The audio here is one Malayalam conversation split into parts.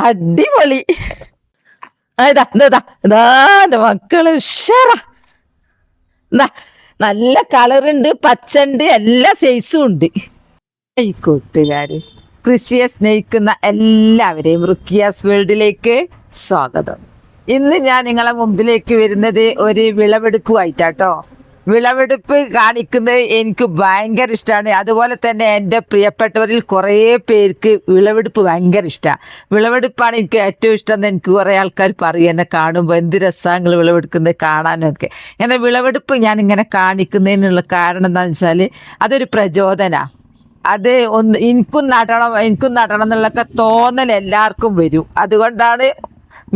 അടിപൊളി. ഇതാ മക്കൾ ഉഷാറാ നല്ല കളറുണ്ട് പച്ചണ്ട് എല്ലാ സൈസും ഉണ്ട്. കൂട്ടുകാര് കൃഷിയെ സ്നേഹിക്കുന്ന എല്ലാവരെയും റുക്കിയാസ് വേൾഡിലേക്ക് സ്വാഗതം. ഇന്ന് ഞാൻ നിങ്ങളെ മുമ്പിലേക്ക് വരുന്നത് ഒരു വിളവെടുപ്പുമായിട്ടാട്ടോ. വിളവെടുപ്പ് കാണിക്കുന്നത് എനിക്ക് ഭയങ്കര ഇഷ്ടമാണ് അതുപോലെ തന്നെ എന്റെ പ്രിയപ്പെട്ടവരിൽ കുറേ പേർക്ക് വിളവെടുപ്പ് ഭയങ്കര ഇഷ്ടമാണ് വിളവെടുപ്പാണ് എനിക്ക് ഏറ്റവും ഇഷ്ടം എന്ന് എനിക്ക് കുറേ ആൾക്കാർ പറയും എന്നെ കാണുമ്പോൾ. എന്ത് രസങ്ങൾ വിളവെടുക്കുന്നത് കാണാനൊക്കെ. ഇങ്ങനെ വിളവെടുപ്പ് ഞാൻ ഇങ്ങനെ കാണിക്കുന്നതിനുള്ള കാരണം എന്താണെന്ന് വെച്ചാൽ അതൊരു പ്രചോദന. അത് ഒന്ന് എനിക്കും നടണം എനിക്കും നടണം എന്നുള്ളൊക്കെ തോന്നൽ എല്ലാവർക്കും വരും. അതുകൊണ്ടാണ്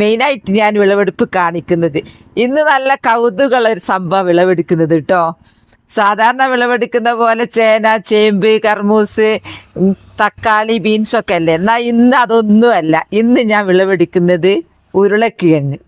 മെയിനായിട്ട് ഞാൻ വിളവെടുപ്പ് കാണിക്കുന്നത്. ഇന്ന് നല്ല കൗതുകമുള്ള ഒരു സംഭവം വിളവെടുക്കുന്നത് കേട്ടോ സാധാരണ വിളവെടുക്കുന്ന പോലെ ചേന ചേമ്പ് കർമൂസ് തക്കാളി തക്കാളി ബീൻസൊക്കെ അല്ലേ? എന്നാൽ ഇന്ന് അതൊന്നുമല്ല ഇന്ന് ഞാൻ വിളവെടുക്കുന്നത് ഉരുളക്കിഴങ്ങ്.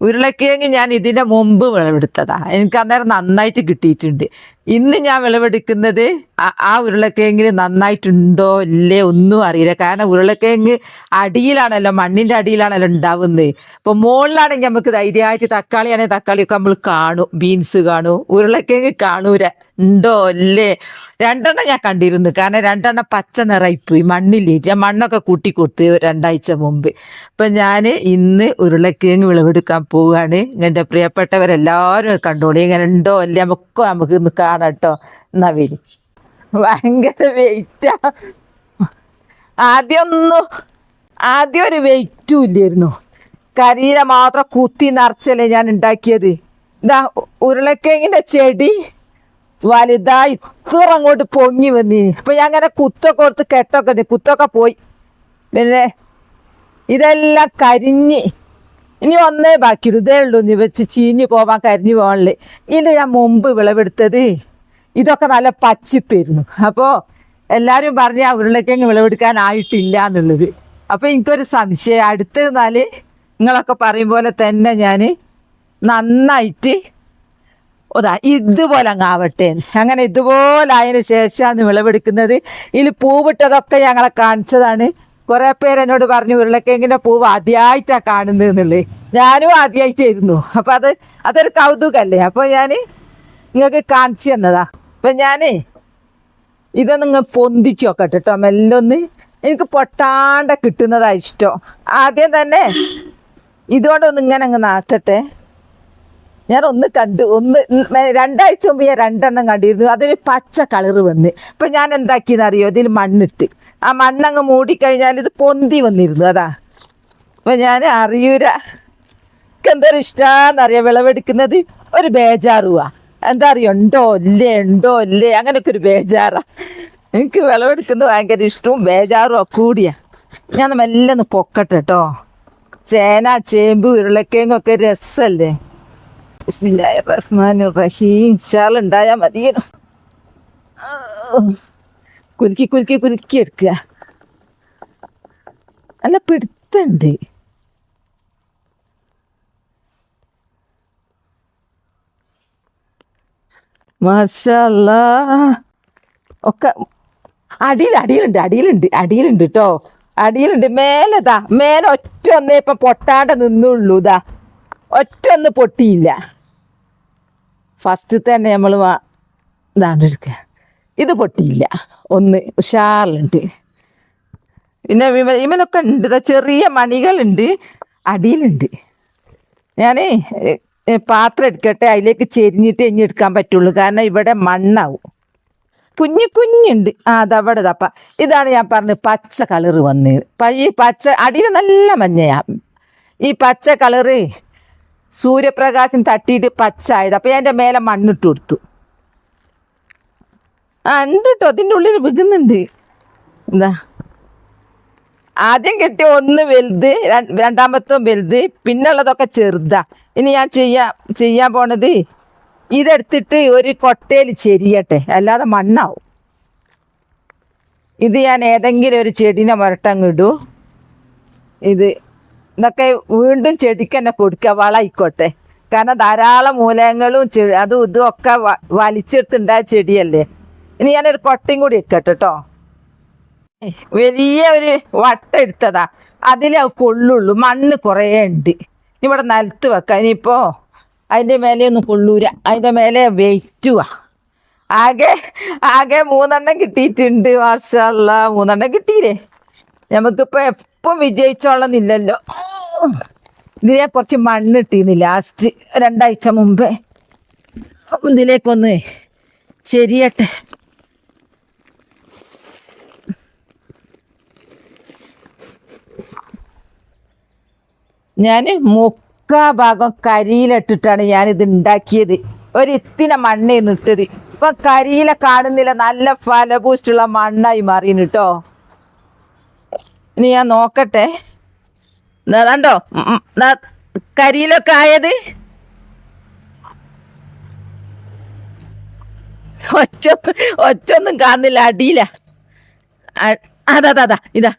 ഉരുളക്കിഴങ്ങ് ഞാൻ ഇതിന്റെ മുമ്പ് വിളവെടുത്തതാണ് എനിക്ക് അന്നേരം നന്നായിട്ട് കിട്ടിയിട്ടുണ്ട്. ഇന്ന് ഞാൻ വിളവെടുക്കുന്നത് ആ- ഉരുളക്കിഴങ്ങിന് നന്നായിട്ടുണ്ടോ ഇല്ലേ ഒന്നും അറിയില്ല. കാരണം ഉരുളക്കിഴങ്ങ് അടിയിലാണല്ലോ മണ്ണിന്റെ അടിയിലാണല്ലോ ഉണ്ടാവുന്നത്. അപ്പോൾ മുകളിലാണെങ്കിൽ നമുക്ക് ധൈര്യമായിട്ട് തക്കാളിയാണെങ്കിൽ തക്കാളിയൊക്കെ നമ്മൾ കാണും ബീൻസ് കാണൂ ഉരുളക്കിഴങ്ങ് കാണൂര ഉണ്ടോ ഇല്ലേ? രണ്ടെണ്ണം ഞാൻ കണ്ടിരുന്നു. കാരണം രണ്ടെണ്ണം പച്ച നിറയിപ്പോയി ഞാൻ മണ്ണൊക്കെ കൂട്ടി കൊടുത്ത് രണ്ടാഴ്ച മുമ്പ്. അപ്പം ഞാൻ ഇന്ന് ഉരുളക്കിഴങ്ങ് വിളവെടുക്കാൻ പോവുകയാണ്. എന്റെ പ്രിയപ്പെട്ടവരെല്ലാവരും കണ്ടോളി. ഇങ്ങനെ ഉണ്ടോ അല്ലേ നമുക്ക് നമുക്ക് ഇന്ന് കാണാം കേട്ടോ വരി. ഭയങ്കര വെയിറ്റാ ആദ്യം ഒന്നും ആദ്യം ഒരു വെയിറ്റും ഇല്ലായിരുന്നു. കരിയില മാത്രം കുത്തി നിറച്ചല്ലേ ഞാൻ ഉണ്ടാക്കിയത്. ഇതാ ഉരുളക്കിഴങ്ങിന്റെ ചെടി വലുതായി ഇത്ര അങ്ങോട്ട് പൊങ്ങി വന്നി. അപ്പം ഞാൻ അങ്ങനെ കുത്തൊക്കെ കൊടുത്ത് കെട്ടൊക്കെ കുത്തൊക്കെ പോയി. പിന്നെ ഇതെല്ലാം കരിഞ്ഞ്. ഇനി ഒന്നേ ബാക്കിയുള്ളൂ. ഇതേ ഉള്ളൂ. നീ വെച്ച് ചീഞ്ഞ് പോവാൻ കരിഞ്ഞു പോകാനുള്ളത് ഇത് ഞാൻ മുമ്പ് വിളവെടുത്തത്. ഇതൊക്കെ നല്ല പച്ചിപ്പായിരുന്നു അപ്പോൾ എല്ലാവരും പറഞ്ഞ ഉരുളക്കിഴങ്ങ് വിളവെടുക്കാനായിട്ടില്ല എന്നുള്ളത് അപ്പോൾ എനിക്കൊരു സംശയം. അടുത്ത് നിന്നാൽ നിങ്ങളൊക്കെ പറയും പോലെ തന്നെ ഞാൻ നന്നായിട്ട് ഒതാ ഇതുപോലെ അങ്ങ് ആവട്ടെ അങ്ങനെ ഇതുപോലെ ആയതിന് ശേഷമാണ് വിളവെടുക്കുന്നത്. ഇതിൽ പൂവിട്ടതൊക്കെ ഞങ്ങളെ കാണിച്ചതാണ്. കുറേ പേര് എന്നോട് പറഞ്ഞു ഉരുളക്കിഴങ്ങിന്റെ പൂവ് ആദ്യമായിട്ടാണ് കാണുന്നത് എന്നുള്ളത് ഞാനും ആദ്യമായിട്ടായിരുന്നു അപ്പോൾ അത് അതൊരു കൗതുകല്ലേ? അപ്പോൾ ഞാൻ നിങ്ങൾക്ക് കാണിച്ചു തന്നതാ. അപ്പം ഞാനേ ഇതൊന്നിങ്ങ് പൊന്തിച്ചു നോക്കട്ടെ കേട്ടോ മെല്ലെ ഒന്ന് എനിക്ക് പൊട്ടാണ്ട കിട്ടുന്നതാ ഇഷ്ടം. ആദ്യം തന്നെ ഇതുകൊണ്ടൊന്ന് ഇങ്ങനെ അങ്ങ് നാക്കട്ടെ ഞാൻ ഒന്ന് കണ്ടു ഒന്ന് രണ്ടാഴ്ച മുമ്പ് ഞാൻ രണ്ടെണ്ണം കണ്ടിരുന്നു. അതൊരു പച്ച കളറ് വന്ന്. അപ്പൊ ഞാൻ എന്താക്കിയെന്ന് അറിയോ ഇതിൽ മണ്ണിട്ട്. ആ മണ്ണങ്ങ് മൂടിക്കഴിഞ്ഞാൽ ഇത് പൊന്തി വന്നിരുന്നു. അതാ. അപ്പം ഞാൻ അറിയൂരാ. എന്തൊരു ഇഷ്ടമാണെന്നറിയാം വിളവെടുക്കുന്നത് ഒരു ബേജാറുവാ. എന്താ അറിയോ? ഉണ്ടോ ഇല്ലേ? ഉണ്ടോ ഇല്ലേ? അങ്ങനെയൊക്കെ ഒരു ബേജാറാ. എനിക്ക് വിളവെടുക്കുന്നത് ഭയങ്കര ഇഷ്ടവും ബേജാറും ഒക്കെ കൂടിയാ. ഞാൻ മെല്ലെ ഒന്ന് പൊക്കട്ടെ കേട്ടോ ചേന ചേമ്പ് ഉരുളക്കിഴങ്ങൊക്കെ രസമല്ലേ ഉണ്ടായാ റഹീം കുലുക്കി കുലുക്കി കുലുക്കി എടുക്കുക അല്ല പിടുത്തുണ്ട്. ഒക്കെ അടിയിൽ അടിയിലുണ്ട് അടിയിലുണ്ട് അടിയിലുണ്ട് കേട്ടോ അടിയിലുണ്ട്. മേലെതാ മേലെ ഒറ്റ ഒന്നേ ഇപ്പം പൊട്ടാണ്ട് നിന്നുള്ളൂ ഇതാ ഒറ്റ ഒന്ന് പൊട്ടിയില്ല. ഫസ്റ്റ് തന്നെ നമ്മൾ ഇതാണ്ട് എടുക്കുക. ഇത് പൊട്ടിയില്ല. ഒന്ന് ഉഷാറിലുണ്ട്. പിന്നെ ഇവ ഇവനൊക്കെ ഉണ്ട് ചെറിയ മണികളുണ്ട്. അടിയിലുണ്ട്. ഞാൻ പാത്രം എടുക്കട്ടെ അതിലേക്ക് ചെരിഞ്ഞിട്ട് ഇനി എടുക്കാൻ പറ്റുള്ളൂ. കാരണം ഇവിടെ മണ്ണാവും. കുഞ്ഞു കുഞ്ഞുണ്ട്. ആ അതവിടെ തപ്പ ഇതാണ് ഞാൻ പറഞ്ഞത് പച്ച കളറ് വന്നത് ഈ പച്ച അടിയിൽ നല്ല മഞ്ഞയാ. ഈ പച്ച കളറ് സൂര്യപ്രകാശം തട്ടിയിട്ട് പച്ച ആയത്. അപ്പം ഞാൻ എന്റെ മേലെ മണ്ണിട്ട് കൊടുത്തു. ആ ഉണ്ട് കേട്ടോ അതിന്റെ ഉള്ളിൽ വിഴുന്നുണ്ട് എന്താ ആദ്യം കിട്ടിയ ഒന്ന് വലുത് രണ്ടാമത്തും വലുത് പിന്നുള്ളതൊക്കെ ചെറുതാ. ഇനി ഞാൻ ചെയ്യാ ചെയ്യാൻ പോണത് ഇതെടുത്തിട്ട് ഒരു കൊട്ടയിൽ ചെരിയട്ടെ അല്ലാതെ മണ്ണാവും. ഇത് ഞാൻ ഏതെങ്കിലും ഒരു ചെടീനെ മുരട്ടങ്ങിടൂ ഇത് ഇതൊക്കെ വീണ്ടും ചെടിക്ക് തന്നെ കൊടുക്കുക വളമായിക്കോട്ടെ. കാരണം ധാരാളം മൂലങ്ങളും അതും ഇതും ഒക്കെ വലിച്ചെടുത്തുണ്ടായ ചെടിയല്ലേ. ഇനി ഞാനൊരു കൊട്ടയും കൂടി ഇരിക്കട്ടെ കേട്ടോ വലിയ ഒരു വട്ട എടുത്തതാ. അതിലേ മണ്ണ് കുറേ ഉണ്ട്. ഇവിടെ നിലത്ത് വെക്കാം. ഇനിയിപ്പോ അതിന്റെ മേലെയൊന്നും കൊള്ളൂര അതിന്റെ മേലെ വെയിറ്റുവാ ആകെ ആകെ മൂന്നെണ്ണം കിട്ടിയിട്ടുണ്ട്. മാഷല്ല മൂന്നെണ്ണം കിട്ടിയില്ലേ? നമുക്കിപ്പോൾ എപ്പം വിജയിച്ചോളന്നില്ലല്ലോ. ഇതിനെ കുറച്ച് മണ്ണ് ഇട്ടീന്ന് ലാസ്റ്റ് രണ്ടാഴ്ച മുമ്പേ. ഇതിലേക്കൊന്ന് ചെരിയട്ടെ ഞാൻ മുക്കാ ഭാഗം കരിയിലിട്ടിട്ടാണ് ഞാനിത് ഉണ്ടാക്കിയത് ഒരിത്തിന മണ്ണേന്ന് ഇട്ടത്. ഇപ്പൊ കരിയില കാണുന്നില്ല. നല്ല ഫലഭൂഷ്ടുള്ള മണ്ണായി മാറിയിന് കേട്ടോ ഇനി ഞാൻ നോക്കട്ടെ. കണ്ടോ? കരിയിലൊക്കെ ആയത്. ഒറ്റ ഒറ്റൊന്നും കാണുന്നില്ല. അടിയില. അതാ ഇതാ.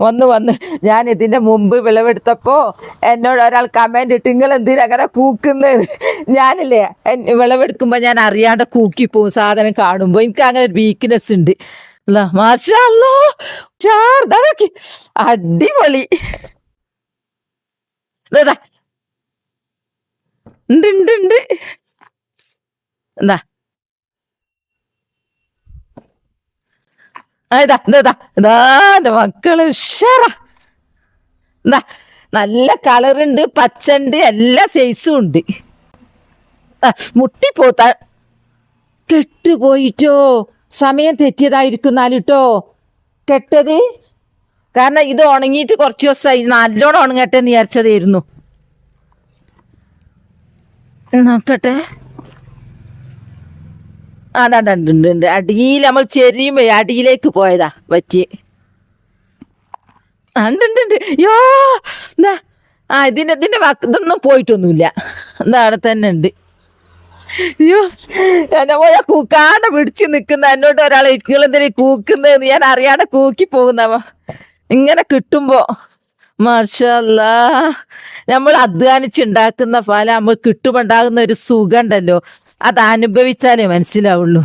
വന്ന് വന്ന് ഞാൻ ഇതിന്റെ മുമ്പ് വിളവെടുത്തപ്പോൾ എന്നോട് ഒരാൾ കമന്റ് ഇട്ട് നിങ്ങൾ എന്തിനാ അങ്ങനെ കൂക്കുന്നത്? ഞാനില്ലേ വിളവെടുക്കുമ്പോൾ വിളവെടുക്കുമ്പോ ഞാൻ അറിയാണ്ട് കൂക്കി പോകും സാധനം കാണുമ്പോൾ എനിക്ക് അങ്ങനെ ഒരു വീക്ക്നെസ് ഉണ്ട്. അടിപൊളി. എന്താ ഇതാ ഇതാ ഇതാ എന്റെ മക്കൾ ഉഷാറാ. എന്താ നല്ല കളറുണ്ട് പച്ചണ്ട് എല്ലാ സൈസും ഉണ്ട്. മുട്ടിപ്പോത്ത കെട്ടുപോയിട്ടോ സമയം തെറ്റിയതായിരിക്കുന്നാലിട്ടോ കെട്ടത്? കാരണം ഇത് ഉണങ്ങിയിട്ട് കുറച്ച് ദിവസമായി നല്ലോണം ഉണങ്ങട്ടെ എന്ന് വിചാരിച്ചതായിരുന്നു. നോക്കട്ടെ. ആടാണ്ടുണ്ട് അടിയിൽ നമ്മൾ അടിയിലേക്ക് പോയതാ പറ്റി യോ ആ ഇതൊന്നും പോയിട്ടൊന്നുമില്ല. തന്നെ ഉണ്ട്. കൂക്കാണ്ട് പിടിച്ച് നിൽക്കുന്ന എന്നോട് ഒരാൾ എന്തെങ്കിലും കൂക്കുന്നതെന്ന് ഞാൻ അറിയാതെ കൂക്കി പോകുന്നവ ഇങ്ങനെ കിട്ടുമ്പോ മാഷല്ല നമ്മൾ അധ്വാനിച്ചുണ്ടാക്കുന്ന ഫലം നമ്മൾ കിട്ടുമ്പോണ്ടാകുന്ന ഒരു സുഖം ഉണ്ടല്ലോ. അത് അനുഭവിച്ചാലേ മനസ്സിലാവുള്ളൂ.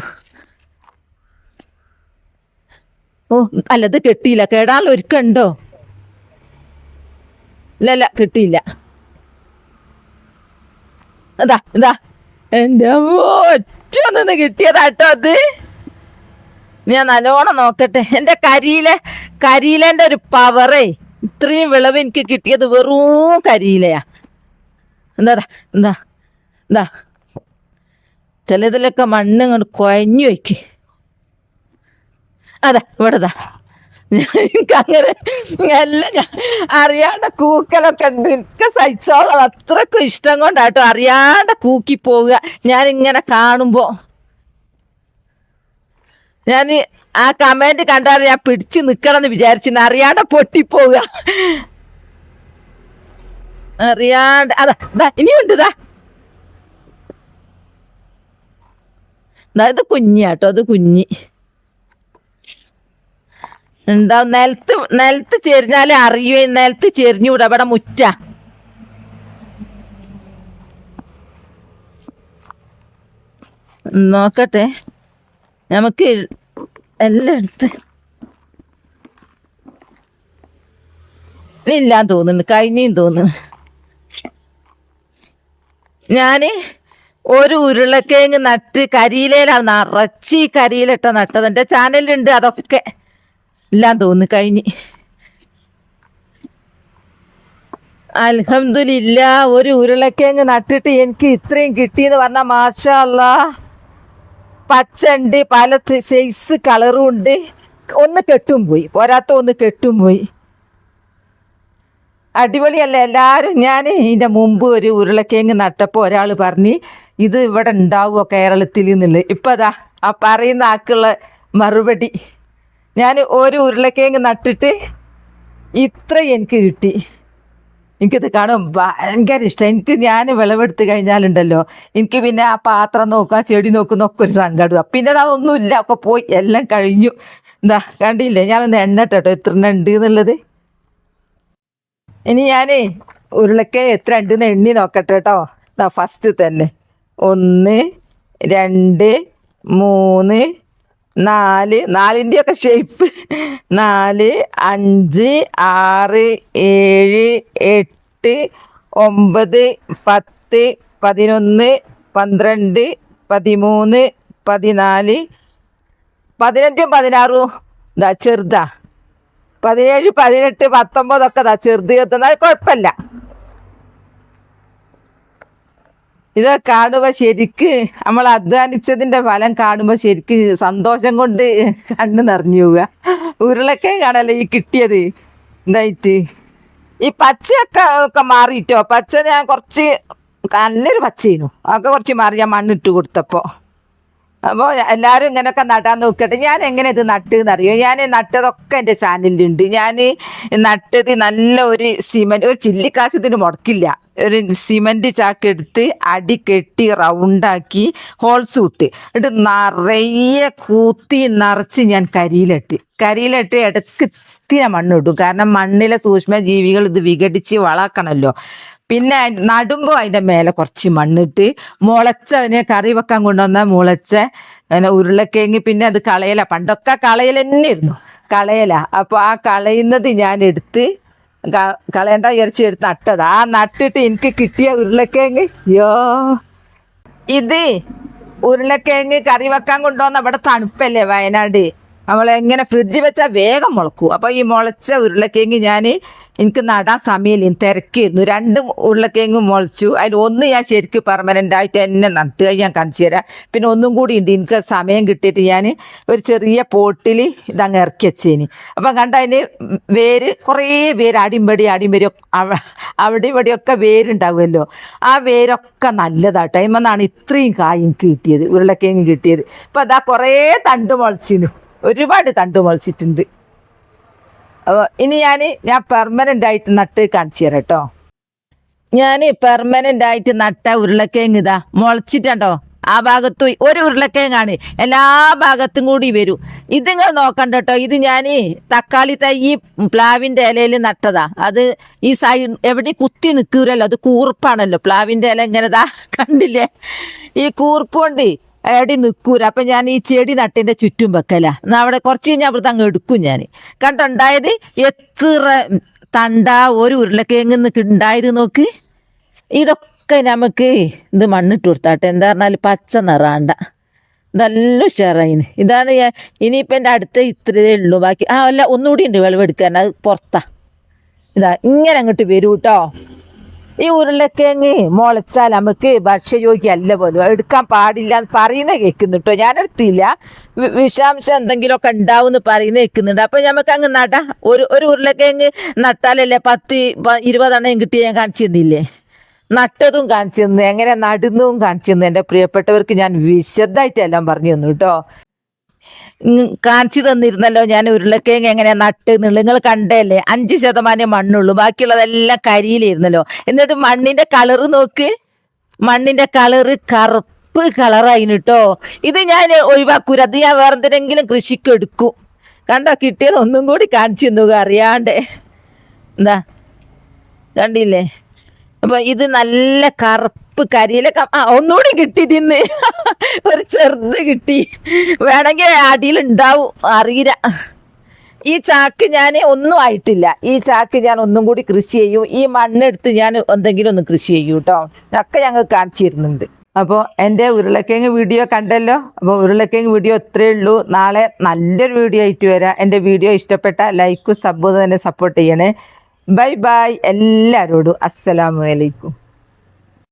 ഓ അല്ല അത് കെട്ടിയില്ല. കേടാൻ ഒരുക്കുണ്ടോ? ഇല്ല ഇല്ല കിട്ടിയില്ല. അതാ ഇതാ. എന്റെ ഒറ്റ കിട്ടിയതാട്ടോ അത്. ഞാൻ നല്ലോണം നോക്കട്ടെ. എന്റെ കരിയിലെ കരിയിലേന്റെ ഒരു പവറേ ഇത്രയും വിളവ് എനിക്ക് കിട്ടിയത് വെറും കരിയിലയാ. എന്താ എന്താ എന്താ? ചിലതിലൊക്കെ മണ്ണ് ഇങ്ങോട്ട് കുഴഞ്ഞു വയ്ക്ക് അതാ ഇവിടെതാ. അങ്ങനെ എല്ലാം അറിയാണ്ട് കൂക്കലൊക്കെ ഉണ്ട്. എനിക്ക് സഹിച്ചോളാം. അത്രക്കും ഇഷ്ടം കൊണ്ടാട്ടോ അറിയാണ്ട് കൂക്കി പോവുക. ഞാൻ ഇങ്ങനെ കാണുമ്പോ ഞാൻ ആ കമന്റ് കണ്ടാൽ ഞാൻ പിടിച്ച് നിക്കണം എന്ന് വിചാരിച്ചു അറിയാണ്ട് പൊട്ടിപ്പോവുക. അറിയാണ്ട് അതാ ഇനിയുണ്ട് ഇതാ ഇത് കുഞ്ഞാട്ടോ അത് കുഞ്ഞി. എന്താ നിലത്ത് നിലത്ത് ചെരിഞ്ഞാലേ അറിയൂ നിലത്ത് ചെരിഞ്ഞൂടാ ഇവിടെ മുറ്റ. നോക്കട്ടെ നമുക്ക് എല്ലാം എടുത്ത്. ഇല്ലാന്ന് തോന്നുന്നു കഴിഞ്ഞു തോന്നുന്നു. ഞാൻ ഒരു ഉരുളക്കിഴങ്ങ് നട്ട് കരിയിലയിലാണ് നിറച്ച് കരിയിലിട്ട നട്ടത്. എന്റെ ചാനലുണ്ട് അതൊക്കെ. എല്ലാം തോന്നി കഴിഞ്ഞ്. അൽഹംദുലില്ല ഒരു ഉരുളക്കിഴങ്ങ് നട്ടിട്ട് എനിക്ക് ഇത്രയും കിട്ടിയെന്ന് പറഞ്ഞാൽ മാഷാ അല്ലാ പച്ചണ്ട് പല സൈസ് കളറും ഉണ്ട്. ഒന്ന് കെട്ടും പോയി. പോരാത്ത ഒന്ന് കെട്ടും പോയി. അടിപൊളിയല്ല എല്ലാവരും ഞാൻ ഇതിന്റെ മുമ്പ് ഒരു ഉരുളക്കിഴങ്ങ് നട്ടപ്പോൾ ഒരാൾ പറഞ്ഞ് ഇത് ഇവിടെ ഉണ്ടാവുമോ കേരളത്തിൽ എന്നുള്ളത്? ഇപ്പം അതാ ആ പറയുന്ന ആക്കുള്ള മറുപടി. ഞാൻ ഒരു ഉരുളക്കിഴങ്ങ് നട്ടിട്ട് ഇത്ര എനിക്ക് കിട്ടി. എനിക്കിത് കാണും ഭയങ്കര ഇഷ്ടം. എനിക്ക് ഞാൻ വിളവെടുത്ത് കഴിഞ്ഞാലുണ്ടല്ലോ എനിക്ക് പിന്നെ ആ പാത്രം നോക്കുക ചെടി നോക്കുന്ന ഒക്കെ ഒരു സങ്കടം. പിന്നെ അതൊന്നുമില്ല ഒക്കെ പോയി എല്ലാം കഴിഞ്ഞു. എന്താ കണ്ടില്ലേ? ഞാനൊന്ന് എണ്ണട്ടോ എത്ര എണ്ണ ഉണ്ട് എന്നുള്ളത്. ഇനി ഞാനേ ഉരുളക്കേ എത്ര ഉണ്ടെന്ന് എണ്ണി നോക്കട്ടെ കേട്ടോ. ഫസ്റ്റ് തന്നെ. ഒന്ന് രണ്ട് മൂന്ന് നാല്. നാലിന്റെ ഒക്കെ ഷേപ്പ് നാല് അഞ്ച് ആറ് ഏഴ് എട്ട് ഒമ്പത് പത്ത് പതിനൊന്ന് പന്ത്രണ്ട് പതിമൂന്ന് പതിനാല്. പതിനഞ്ചും പതിനാറും. ഇതാ ചെറുതാ. പതിനേഴ് പതിനെട്ട് പത്തൊമ്പതൊക്കെ ഇതാ ചെറുത് എന്നാൽ കുഴപ്പമില്ല. ഇത് കാണുമ്പോൾ ശരിക്ക് നമ്മൾ അധ്വാനിച്ചതിന്റെ ഫലം കാണുമ്പോൾ ശരിക്ക് സന്തോഷം കൊണ്ട് കണ്ണു നിറഞ്ഞു പോവുക. ഉരുളക്കേ കാണല്ലേ ഈ കിട്ടിയത്. എന്തായിട്ട്? ഈ പച്ചയൊക്കെ ഒക്കെ മാറിയിട്ടോ? പച്ച ഞാൻ കുറച്ച് നല്ലൊരു പച്ചയിനു അതൊക്കെ കുറച്ച് മാറി ഞാൻ മണ്ണിട്ട് കൊടുത്തപ്പോൾ അപ്പോൾ എല്ലാവരും ഇങ്ങനെയൊക്കെ നടാൻ നോക്കട്ടെ ഞാൻ എങ്ങനെ ഇത് നട്ടെന്ന് ഞാൻ നട്ടതൊക്കെ എന്റെ ചാനലിലുണ്ട്. ഞാൻ നട്ടത് നല്ല ഒരു സിമന്റ് ഒരു ചില്ലിക്കാശ് ഇതിന് മുടക്കില്ല. ഒരു സിമന്റ് ചാക്ക് എടുത്ത് അടി കെട്ടി റൗണ്ടാക്കി ഹോൾസ് ഇട്ട് എന്നിട്ട് നിറയെ കൂത്തി നിറച്ച് ഞാൻ കരിയിലിട്ട്. കരിയിലിട്ട് ഇടയ്ക്ക് ഇത്തിരി മണ്ണിടും. കാരണം മണ്ണിലെ സൂക്ഷ്മ ജീവികൾ ഇത് വിഘടിച്ച് വളാക്കണമല്ലോ. പിന്നെ നടുമ്പോൾ അതിന്റെ മേലെ കുറച്ച് മണ്ണിട്ട് മുളച്ച അതിനെ കറി വെക്കാൻ കൊണ്ടുവന്ന മുളച്ച അങ്ങനെ ഉരുളക്കിഴങ്ങ് പിന്നെ അത് കളയല. പണ്ടൊക്കെ കളയൽ ഇരുന്നു കളയല. അപ്പോൾ ആ കളയുന്നത് ഞാൻ എടുത്ത് കളയണ്ട വിചാരിച്ച് എടുത്ത് നട്ടത്. ആ നട്ടിട്ട് എനിക്ക് കിട്ടിയ ഉരുളക്കിഴങ്ങ് യോ ഇത് ഉരുളക്കിഴങ്ങ് കറി വെക്കാൻ കൊണ്ടുവന്ന അവിടെ തണുപ്പല്ലേ വയനാട്? നമ്മൾ എങ്ങനെ ഫ്രിഡ്ജിൽ വെച്ചാൽ വേഗം മുളക്കും. അപ്പോൾ ഈ മുളച്ച ഉരുളക്കിഴങ്ങ് ഞാൻ എനിക്ക് നടാൻ സമയമില്ല. തിരക്കിയിരുന്നു. രണ്ട് ഉരുളക്കിഴങ്ങ് മുളച്ചു. അതിൽ ഒന്ന് ഞാൻ ശരിക്കും പെർമനന്റ് ആയിട്ട് എന്നെ നട്ടുക ഞാൻ കാണിച്ചു തരാം. പിന്നെ ഒന്നും കൂടി ഉണ്ട്. എനിക്ക് സമയം കിട്ടിയിട്ട് ഞാൻ ഒരു ചെറിയ പോട്ടിൽ ഇതങ്ങ് ഇറക്കി വെച്ചേന്. അപ്പം കണ്ട അതിന് വേര് കുറേ വേര് അടിമ്പടി അടിമ്പടി അവിടെ ഇവിടെയൊക്കെ വേരുണ്ടാവുമല്ലോ. ആ വേരൊക്കെ നല്ലതാട്ടോ. അതിമെന്നാണ് ഇത്രയും കായ് കിട്ടിയത് ഉരുളക്കിഴങ്ങ് കിട്ടിയത്. അപ്പം അതാ കുറേ തണ്ട് മുളച്ചിന്. ഒരുപാട് തണ്ട് മുളച്ചിട്ടുണ്ട്. അപ്പോൾ ഇനി ഞാൻ ഞാൻ പെർമനന്റ് ആയിട്ട് നട്ട് കാണിച്ചു തരാം കേട്ടോ ഞാൻ പെർമനന്റ് ആയിട്ട് നട്ട ഉരുളക്കിഴങ്ങ് ഇതാ മുളച്ചിട്ടുണ്ടോ? ആ ഭാഗത്തു ഒരു ഉരുളക്കിഴങ്ങാണ്. എല്ലാ ഭാഗത്തും കൂടി വരും. ഇത് നിങ്ങൾ നോക്കണ്ട കേട്ടോ ഇത് ഞാൻ തക്കാളി തൈ ഈ പ്ലാവിന്റെ ഇലയിൽ നട്ടതാ. അത് ഈ സൈഡ് എവിടെ കുത്തി നിൽക്കൂരല്ലോ അത് കൂർപ്പാണല്ലോ. പ്ലാവിന്റെ ഇല ഇങ്ങനെതാ കണ്ടില്ലേ? ഈ കൂർപ്പ് കൊണ്ട് എവിടെ നിൽക്കൂല അപ്പം ഞാൻ ഈ ചെടി നട്ടിന്റെ ചുറ്റും വെക്കല. എന്നാ അവിടെ കുറച്ച് കഴിഞ്ഞാൽ അവിടുത്തെ അങ്ങ് എടുക്കും ഞാൻ കണ്ടുണ്ടായത് എത്ര തണ്ട ഒരു ഉരുളക്കിഴങ്ങ് ഉണ്ടായത് നോക്ക്. ഇതൊക്കെ നമുക്ക് ഇത് മണ്ണിട്ട് കൊടുത്താട്ടെ. എന്താ പറഞ്ഞാൽ പച്ച നിറാണ്ട. നല്ല ഉഷാറായിന് ഇതാണ് ഞാൻ ഇനിയിപ്പോൾ എന്റെ അടുത്ത ഇത്രയേ ഉള്ളൂ. ബാക്കി ആ അല്ല ഒന്നുകൂടി ഉണ്ട് വിളവെടുക്കാൻ. അത് പുറത്താ. ഇതാ ഇങ്ങനെ അങ്ങോട്ട് വരൂ കേട്ടോ ഈ ഉരുളക്കിഴങ്ങ് മുളച്ചാൽ നമുക്ക് ഭക്ഷ്യയോഗ്യമല്ല പോലും. എടുക്കാൻ പാടില്ല എന്ന് പറയുന്ന കേൾക്കുന്നു കേട്ടോ ഞാനെടുത്തില്ല വിഷാംശം എന്തെങ്കിലുമൊക്കെ ഉണ്ടാവും എന്ന് പറയുന്ന കേൾക്കുന്നുണ്ട്. അപ്പം നമുക്ക് അങ്ങ് നടാം. ഒരു ഒരു ഉരുളക്കിഴങ്ങ് നട്ടാലല്ലേ പത്ത് ഇരുപതെണ്ണം കിട്ടിയ ഞാൻ കാണിച്ചു തന്നില്ലേ? നട്ടതും കാണിച്ചു തന്നു. എങ്ങനെ നടുന്നതും കാണിച്ചു തന്നു. എന്റെ പ്രിയപ്പെട്ടവർക്ക് ഞാൻ വിശദമായിട്ടെല്ലാം പറഞ്ഞു തന്നു കേട്ടോ. കാണിച്ചു തന്നിരുന്നല്ലോ ഞാൻ ഉരുളക്കിഴങ്ങ് എങ്ങനെ നട്ട് നിങ്ങൾ കണ്ടല്ലേ അഞ്ച് ശതമാനം മണ്ണുള്ളൂ. ബാക്കിയുള്ളതെല്ലാം കരിയിലിരുന്നല്ലോ. എന്നിട്ട് മണ്ണിന്റെ കളറ് നോക്ക്. മണ്ണിന്റെ കളറ് കറുപ്പ് കളറായി കേട്ടോ ഇത് ഞാൻ ഒഴിവാക്കൂല. അത് ഞാൻ വേറെ എന്തെങ്കിലും കൃഷിക്ക് കണ്ടോ? കിട്ടിയത് ഒന്നും കൂടി കാണിച്ചു തന്നു. അറിയാണ്ട്. എന്താ? കണ്ടില്ലേ? അപ്പൊ ഇത് നല്ല കറുപ്പ് കരിയില ആ ഒന്നുകൂടി കിട്ടി തിന്ന്. ഒരു ചെറുത് കിട്ടി. വേണമെങ്കിൽ അടിയിൽ ഉണ്ടാവും അറിയില്ല. ഈ ചാക്ക് ഞാൻ ഒന്നും ആയിട്ടില്ല. ഈ ചാക്ക് ഞാൻ ഒന്നും കൂടി കൃഷി ചെയ്യും. ഈ മണ്ണെടുത്ത് ഞാൻ എന്തെങ്കിലും ഒന്ന് കൃഷി ചെയ്യും കേട്ടോ. ഒക്കെ ഞങ്ങൾ കാണിച്ചിരുന്നുണ്ട് അപ്പോൾ എന്റെ ഉരുളക്കിഴങ്ങ് വീഡിയോ കണ്ടല്ലോ? അപ്പോൾ ഉരുളക്കിഴങ്ങ് വീഡിയോ ഇത്രയേ ഉള്ളൂ. നാളെ നല്ലൊരു വീഡിയോ ആയിട്ട് വരാം. എന്റെ വീഡിയോ ഇഷ്ടപ്പെട്ട ലൈക്കും സബ്ബും തന്നെ സപ്പോർട്ട് ചെയ്യണേ. ബൈ ബൈ എല്ലാവരോടും അസ്സലാമു അലൈക്കും.